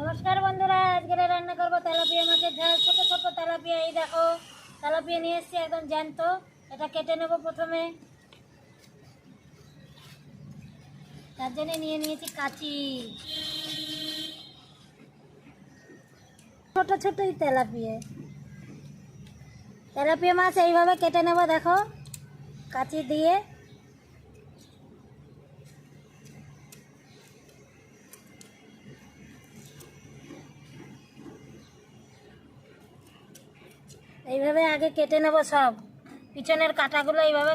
নমস্কার বন্ধুরা, আজকে রান্না করব তেলাপিয়া মাছের ঝাল। ছোট ছোট তেলাপিয়া, এই দেখো, তেলাপিয়া নিয়ে এসেছি একদম জ্যান্ত। এটা কেটে নেব প্রথমে। তার জন্য নিয়ে নিয়েছি কাঁচি। ছোট ছোটই তেলাপিয়া। তেলাপিয়া মাছ এইভাবে কেটে নেব, দেখো। কাঁচি দিয়ে এইভাবে আগে কেটে নেব সব। পিছনের কাটাগুলো এইভাবে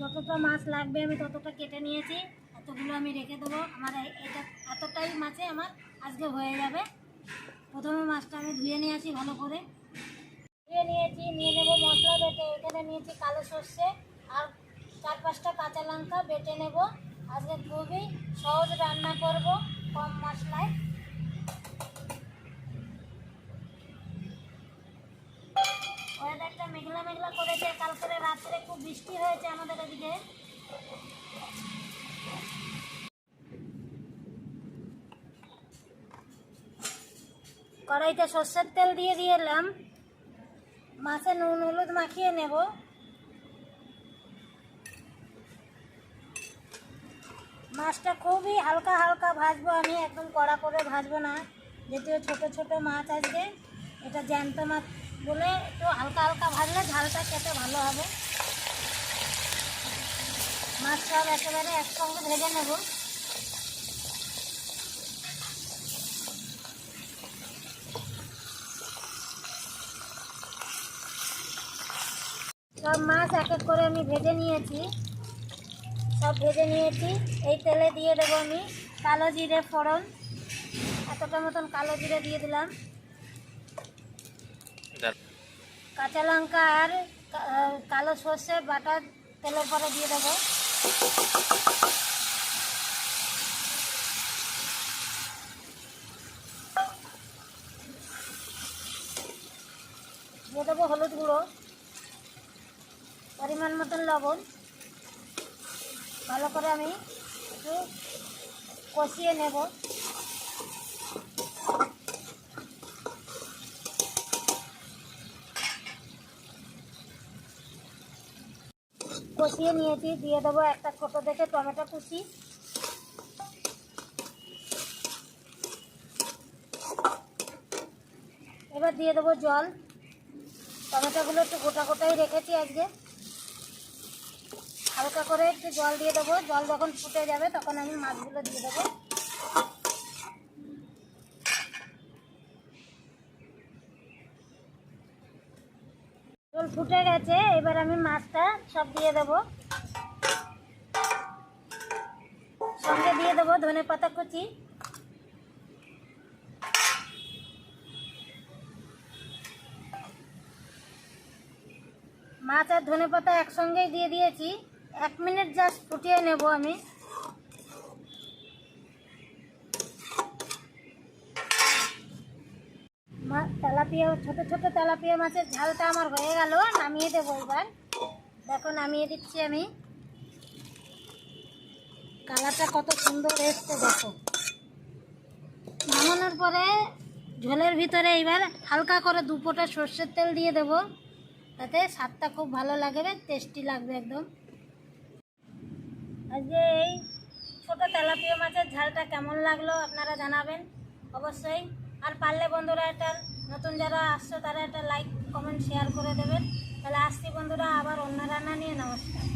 যতটা মাছ লাগবে আমি ততটা কেটে নিয়েছি। এতগুলো আমি রেখে দেবো। আমার এটা এতটাই মাছে আমার আজকে হয়ে যাবে। প্রথমে মাছটা আমি ধুয়ে নিয়ে আসি ভালো করে। ধুয়ে নিয়েছি, নিয়ে নেব মশলা বেটে। এখানে নিয়েছি কালো সর্ষে আর চার পাঁচটা কাঁচা লঙ্কা বেটে নেব। আজকে খুবই সহজ রান্না করব কম মশলায়। মেঘলা করেছে কালকে রাত্রে খুব বৃষ্টি হয়েছে আমাদের এদিকে। কড়াইতে সর্ষের তেল দিয়ে দিলাম মাছে নুন, হলুদ মাখিয়ে নেব। মাছটা খুবই হালকা হালকা ভাজবো আমি, একদম কড়া করে ভাজবো না। যেহেতু ছোট ছোট মাছ আজকে, এটা জ্যান্ত মাছ। বলে একটু হালকা হালকা ভাজলে ঝালটা খেতে ভালো হবে। মাছ সব একেবারে একসঙ্গে ভেজে নেব। সব মাছ এক এক করে আমি ভেজে নিয়েছি। সব ভেজে নিয়েছি। এই তেলে দিয়ে দেবো আমি কালো জিরে ফোড়ন। এতটা মতন কালো জিরে দিয়ে দিলাম। কাঁচা লঙ্কা আর কালো সর্ষে বাটা তেলের পরে দিয়ে দেবো। দিয়ে দেবো হলুদ গুঁড়ো, পরিমাণ মতন লবণ। ভালো করে আমি একটু কষিয়ে নেব। কষিয়ে নিয়েছি, দিয়ে দেবো একটা ছোট দেখে টমেটো কুচি। এবার দিয়ে দেবো জল। টমেটোগুলো একটু গোটা গোটাই রেখেছি আজকে। হালকা করে একটু জল দিয়ে দেবো। জল যখন ফুটে যাবে তখন আমি মাছগুলো দিয়ে দেবো। ফুটে গেছে, এবার আমি মাছটা সব দিয়ে দেবো। সঙ্গে দিয়ে দেবো ধনে পাতা কুচি। মাছ আর ধনে পাতা একসঙ্গেই দিয়ে দিয়েছি। এক মিনিট জাস্ট ফুটিয়ে নেব আমি। তেলাপিয়া, ছোট ছোট তেলাপিয়া মাছের ঝালটা আমার হয়ে গেল, নামিয়ে দেবো এবার। দেখো, নামিয়ে দিচ্ছি আমি। কালারটা কত সুন্দর এসছে, দেখো। নামানোর পরে ঝোলের ভিতরে এইবার হালকা করে দু ফোঁটা সর্ষের তেল দিয়ে দেবো। তাতে স্বাদটা খুব ভালো লাগবে, টেস্টি লাগবে একদম। আজকে এই ছোটো তেলাপিয়া মাছের ঝালটা কেমন লাগল আপনারা জানাবেন অবশ্যই। আর পারলে বন্ধুরা একটা নতুন যারা আসছো, তারা একটা লাইক কমেন্ট শেয়ার করে দেবেন। তাহলে আসছি বন্ধুরা, আবার অন্য রান্না নিয়ে, নমস্কার।